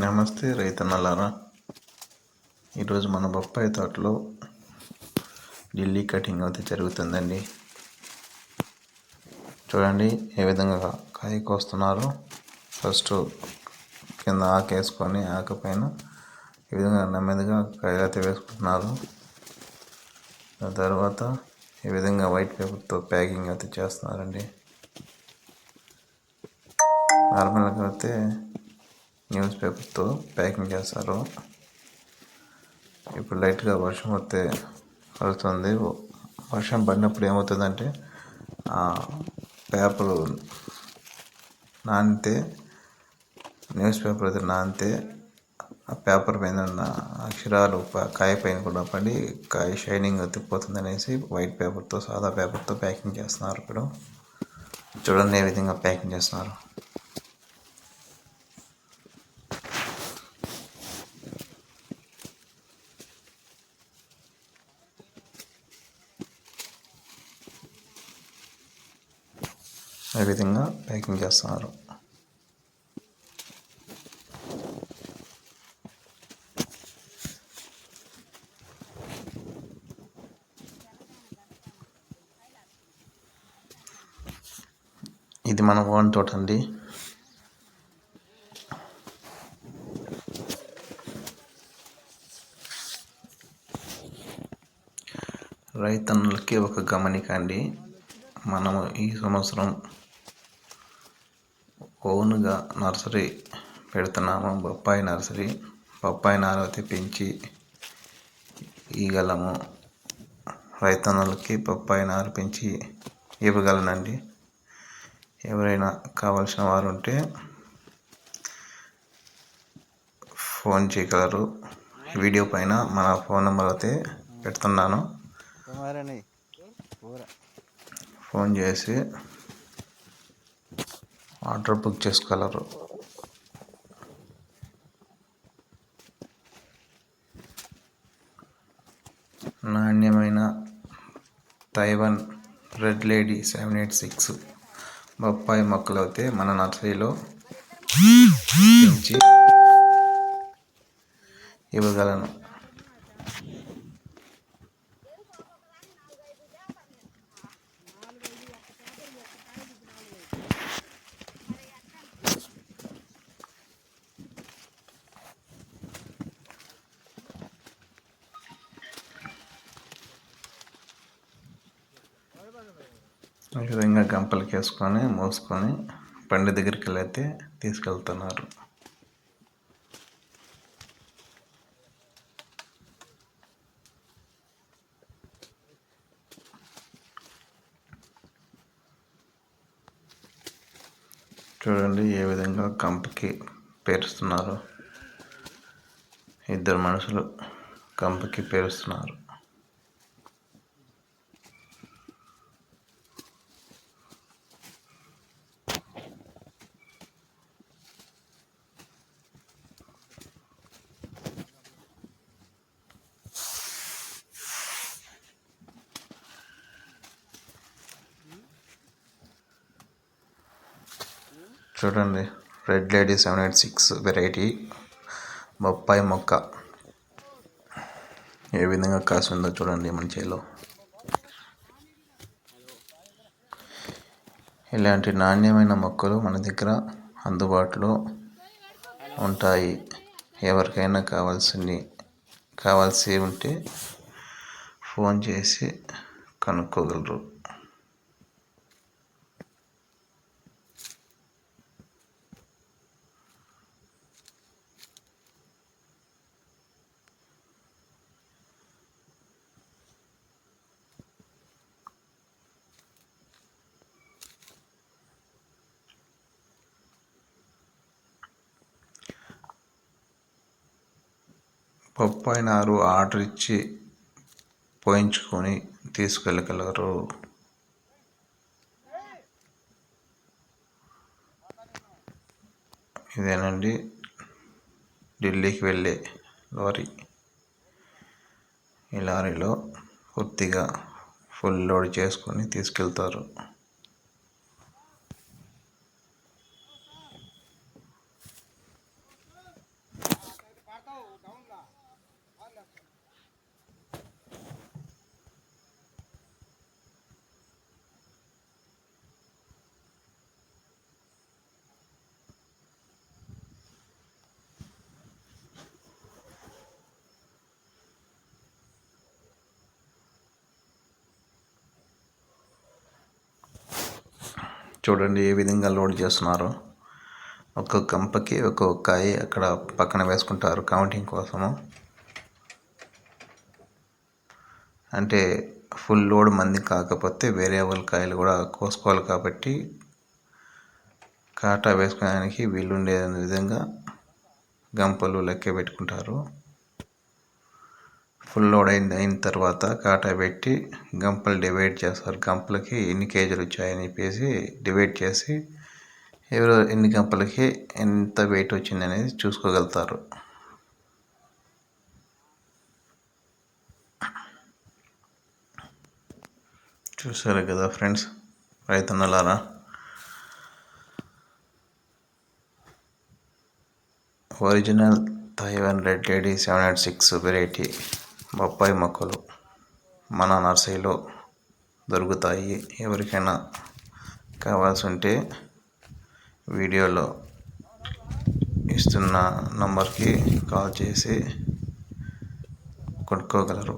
నమస్తే రైతన్నలారా. ఈరోజు మన బొప్పాయి తోటలో ఢిల్లీ కటింగ్ అయితే జరుగుతుందండి. చూడండి ఏ విధంగా కాయ కోస్తున్నారు. ఫస్ట్ కింద ఆకు వేసుకొని ఈ విధంగా నెమ్మదిగా కాయలు అయితే వేసుకుంటున్నారు. తర్వాత ఈ విధంగా వైట్ పేపర్తో ప్యాకింగ్ అయితే చేస్తున్నారండి. నార్మల్గా అయితే న్యూస్ పేపర్తో ప్యాకింగ్ చేస్తారు ఇప్పుడు లైట్గా వర్షం వస్తే పడుతుంది వర్షం పడినప్పుడు ఏమవుతుందంటే పేపర్ నానితే న్యూస్ పేపర్ అయితే నానితే ఆ పేపర్ పైన ఉన్న అక్షరాలు కాయ పైన కూడా పడి కాయ షైనింగ్ తిప్పిపోతుంది అనేసి వైట్ పేపర్తో సాదా పేపర్తో ప్యాకింగ్ చేస్తున్నారు ఇప్పుడు. చూడండి ఏ విధంగా ప్యాకింగ్ చేస్తున్నారు. ఈ విధంగా ప్యాకింగ్ చేస్తున్నారు. ఇది మన ఓన్ తోట అండి. రైతన్నులకి ఒక గమనిక అండి. మనము ఈ సంవత్సరం ఓన్గా నర్సరీ పెడుతున్నాము. బొప్పాయి నర్సరీ బొప్పాయి నార తెప్పించి ఇవ్వగలము రైతన్నులకి బొప్పాయి నార పెంచి ఇవ్వగలనండి. ఎవరైనా కావాల్సిన వారు ఉంటే ఫోన్ చేయగలరు. వీడియో పైన మన ఫోన్ నెంబర్ అయితే పెడుతున్నాను. ఫోన్ చేసి ఆర్డర్ బుక్ చేసుకోగలరు. నాణ్యమైన Taiwan red lady seven eight six బొప్పాయి మొక్కలు అయితే మన నర్సరీలో పెంచి ఇవ్వగలను. ఈ విధంగా గంపలకి వేసుకొని మోసుకొని బండి దగ్గరికి వెళ్ళైతే తీసుకెళ్తున్నారు. చూడండి ఏ విధంగా కంపకి పేరుస్తున్నారు. ఇద్దరు మనుషులు కంపకి పేరుస్తున్నారు. చూడండి. Red lady seven eight six variety బొప్పాయి మొక్క. ఏ విధంగా కాసి ఉందో చూడండి మన చేలో. ఇలాంటి నాణ్యమైన మొక్కలు మన దగ్గర అందుబాటులో ఉంటాయి. ఎవరికైనా కావాల్సింది కావాల్సి ఉంటే ఫోన్ చేసి కనుక్కోగలరు. బొప్పాయి నారు ఆర్డర్ ఇచ్చి పోయించుకొని తీసుకెళ్ళగలరు. ఇదేనండి ఢిల్లీకి వెళ్ళే లారీ. ఈ లారీలో పూర్తిగా ఫుల్ లోడ్ చేసుకొని తీసుకెళ్తారు. చూడండి ఏ విధంగా లోడ్ చేస్తున్నారో. ఒక్కొక్క గంపకి ఒక్కొక్క కాయ అక్కడ పక్కన వేసుకుంటారు కౌంటింగ్ కోసము. అంటే ఫుల్ లోడ్ మంది కాకపోతే వేరే వాళ్ళ కాయలు కూడా కోసుకోవాలి కాబట్టి కాటా వేసుకోవడానికి వీలుండే విధంగా గంపలు లెక్క పెట్టుకుంటారు. ఫుల్ లోడ్ అయిన అయిన తర్వాత కాటా పెట్టి గంపలు డివైడ్ చేస్తారు. గంపలకి ఎన్ని కేజీలు వచ్చాయని చెప్పేసి డివైడ్ చేసి ఎవరు ఎన్ని గంపలకి ఎంత వెయిట్ వచ్చింది అనేది చూసుకోగలుగుతారు. చూసారు కదా friends రైతన్నలారా? Original Taiwan red lady seven eight six variety. బొప్పాయి మొక్కలు మన నర్సరీలో దొరుకుతాయి. ఎవరికైనా కావాల్సి ఉంటే వీడియోలో ఇస్తున్న నంబర్కి కాల్ చేసి కొనుక్కోగలరు.